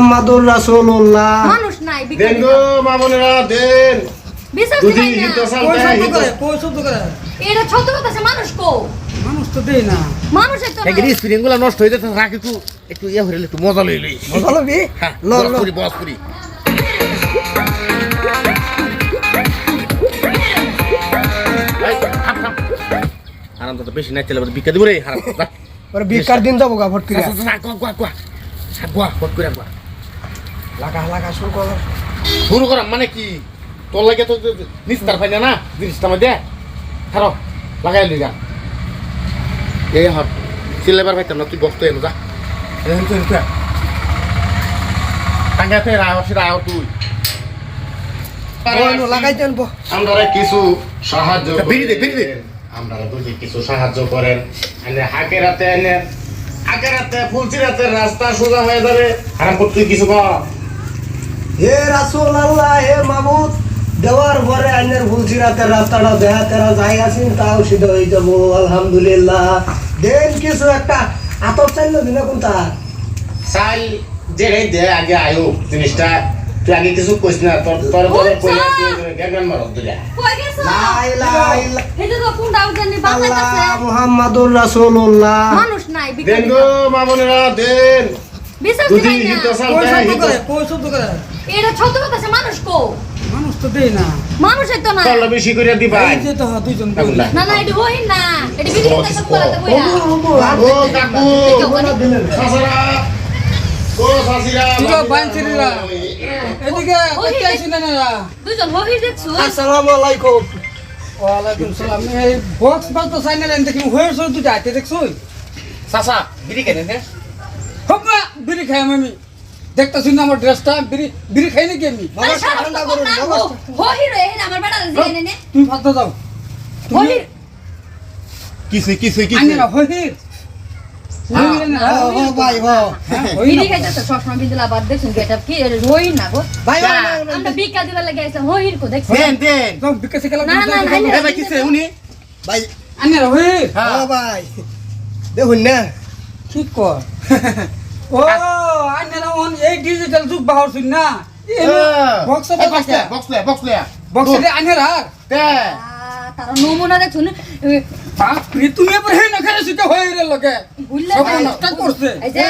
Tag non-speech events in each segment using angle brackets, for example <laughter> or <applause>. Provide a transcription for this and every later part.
মুহাম্মাদুর রাসূলুল্লাহ মানুষ নাই দেন গো মামনেরা দেন বিশ্বাস দুধি না সালতে শব্দ করে কই শব্দ করে এটা ছোট কথা আছে মানুষ কো মানুষ তো দেই না মানুষের তো এগের স্প্রিংগুলো নষ্ট হয়ে যেতে রাখ একটু একটু ইয়ে হয়ে একটু মজা লই লই মজা লবি হ্যাঁ ল বস করি বস করি এই, থাম, থাম। হারাম তো বেশি নাই চলে বিকা দিব রে হারাম। ওরে বিকার দিন যাব গা ভর্তি গুয়া, গুয়া, গুয়া। হ্যাঁ, গুয়া, ফট করে গুয়া। লাগা লাগা শুরু কর। শুরু করাম মানে কি? তোর লাগে তো নিস্তার পাই না? না জিনিসটা মধ্যে খারো লাগাই লই গা এই হট সিলেবার পাইতাম না তুই বসতো এনো যা। তুই। রায় সেটা আয় আমরা কিছু সাহায্য দে, দে। আমরা যদি কিছু সাহায্য করেন। এনে হাকেরাতে এনে হাকেরাতে ফুলচিরাতে রাস্তা সোজা হয়ে যাবে। হারাম কিছু কর। হে রাসূলুল্লাহ হে মাবুদ দেওয়ার পরে আইনের ভুলছি রাতের রাস্তাটা দেহা তেরা জায়গা আছেন তাও সিদ্ধ হয়ে যাব আলহামদুলিল্লাহ। দেন কিছু একটা আতর চাইল দিনে কোনটা? চাল যে রে দে আগে আয়ো জিনিসটা। তুই আগে কিছু কইস না তোর তোর তোর কইলা কি গেগান মারো দুলা। কই গেছো? লা ইলাহা ইল্লা- এটা তো কোন দাও জানি বাংলাদেশে আল্লাহ মুহাম্মাদুর রাসূলুল্লাহ। মানুষ নাই দেন গো মামনেরা দেন। বিশ্বাস দুধি দিবাই হিত না কই শব্দ করে? কই শব্দ করে? এটা ছোট কথা মানুষ কো মানুষ তো দেই না। মানুষের তো না তোর বেশি করে দিবা। এই যে তো দুইজন না। না না এটা হই না। এটা বিজ্ঞানী কথা বলাতে কইরা ও কাকু সাসরা ও সাসিরা ঠিক আছে, এদিকে দেখতে আইছি না না হই দেখছ? আসসালামু আলাইকুম। সালাম। এই বক্স সাইনাল দেখি চাচা কেন হোক না বিড়ি খাই আমি দেখতেছি না আমার ড্রেসটা বিড়ি বিড়ি খাই নাকি আমি? নে তুমি ফালতে যাও হই কিছু কিছু আনি না হইর হইর না। কি দেখুন কর? <laughs> ও না ওন এই ডিজিটাল যুগ বাহর শুন না? বক্স বক্স লে। বক্স লে বক্স লে। বক্স রাখ। তে তার নমুনা তুমি এবার হে না খেলে হয়ে রে লগে। সব নষ্ট করছে। এই যে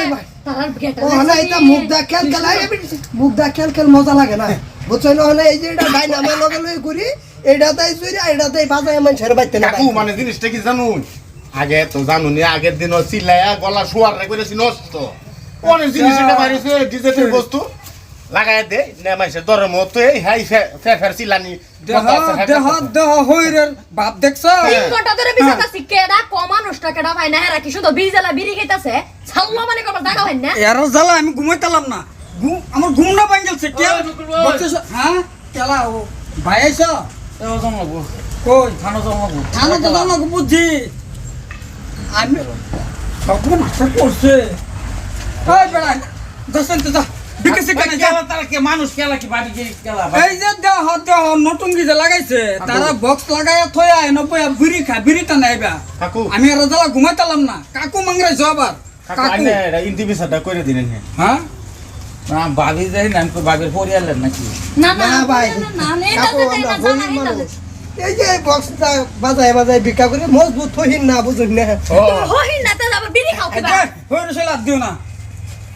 তার গেটআপ ও না এটা মুখ দা খেল খেল মুখ দা খেল খেল মজা লাগে না। বুঝছেন না এই যে এটা ডাইনামে লগে লই করি এটাতেই চুরি এটাতেই বাজায় মানুষের বাইতে না কাকু মানে জিনিসটা কি জানুন? আগে তো জানুনি আগের দিন চিল্লায়া গলা শুয়ার রে করেছি নষ্ট অনেক জিনিস এটা বাইরেছে ডিজিটাল বস্তু। লাগাই দে নে মাইছে দরের মতো এই হাই ফে ফের চিল্লানি। দেহ দেহ দেহ হইরের বাপ দেখছ? তিন ঘণ্টা ধরে বিছানা কেডা কমানুষটা কেডা ভাই না হেরা কি শুধু বিজালা বিড়ি খাইতাছে? ছাল্লা মানে কবার দেখা হয় না? এর জ্বালা আমি ঘুমাইতালাম না। ঘুম আমার ঘুমটা ভাঙ গেছে কে হ্যাঁ? কেলা ও ভাই আইছ? এও জমলাবো কই? থানো জমলাবো থানা তো জানো বুঝছি আমি সব নাস্তা করছে এই বেড়া দশেন তো যা বিকেছে কেন যা তারা কে মানুষ কেলা কি বাড়ি গিয়ে কেলা এই যে দেহ দেহ নতুন যে লাগাইছে তারা বক্স লাগাইয়া থয়া নব্বই বিড়ি খা বিড়িটা নাইবা কাকু আমি আর জ্বালা ঘুমাইতালাম না কাকু মাংরাইছো আবার কাকু আইনে ইন্টিভিসারটা করে দিলেন হ্যাঁ হ্যাঁ ভাবি যাই না আমি ভাবির পরিয়ালেন নাকি না না না, ভাই। না না না কাকু আমরা গরিব মানুষ এই যে বক্সটা বাজায় বাজায় বিক্রা করে মজবুত হইন না বুঝুন না ও হই না তা আবার বিড়ি খাও কিবা হয়ে সে লাভ দিও না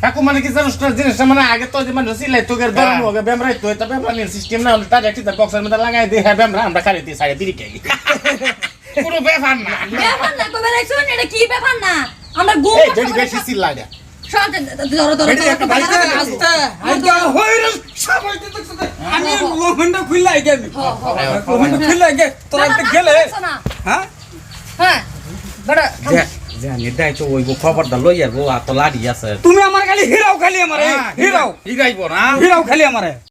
কাকু মানে কি জানো জিনিসটা মানে আগে তো মানে সিলাই তোকে ধরন হবে বেমরাই তো এটা বেমরানি সিস্টেম না হলে তার একটা বক্সের মধ্যে লাগাই দিয়ে হ্যাঁ বেমরা আমরা খালি দিয়ে সাইডে বিড়ি খাই কোনো ব্যাপার না ব্যাপার না কবে রাখছুন এটা কি ব্যাপার না আমরা ঘুম এই বেশি বেশি সিল্লাই দেয় সব ধরো ধরো আস্তে আস্তে আইগা হয়ে রে সবাই তো দেখছ আমি লোহন্ডা খুললে আগে আমি। লোহন্ডা খুললে আগে। তোরা একটা গেলে। হ্যাঁ? হ্যাঁ বেটা যে যে নির্দায় তো ওই খবরটা লই যাব আর তো লাড়ি আছে। তুমি আমার খালি হিরাও খালি আমারে হ্যাঁ, হিরাও। হিরাইব না। হিরাও খালি আমারে।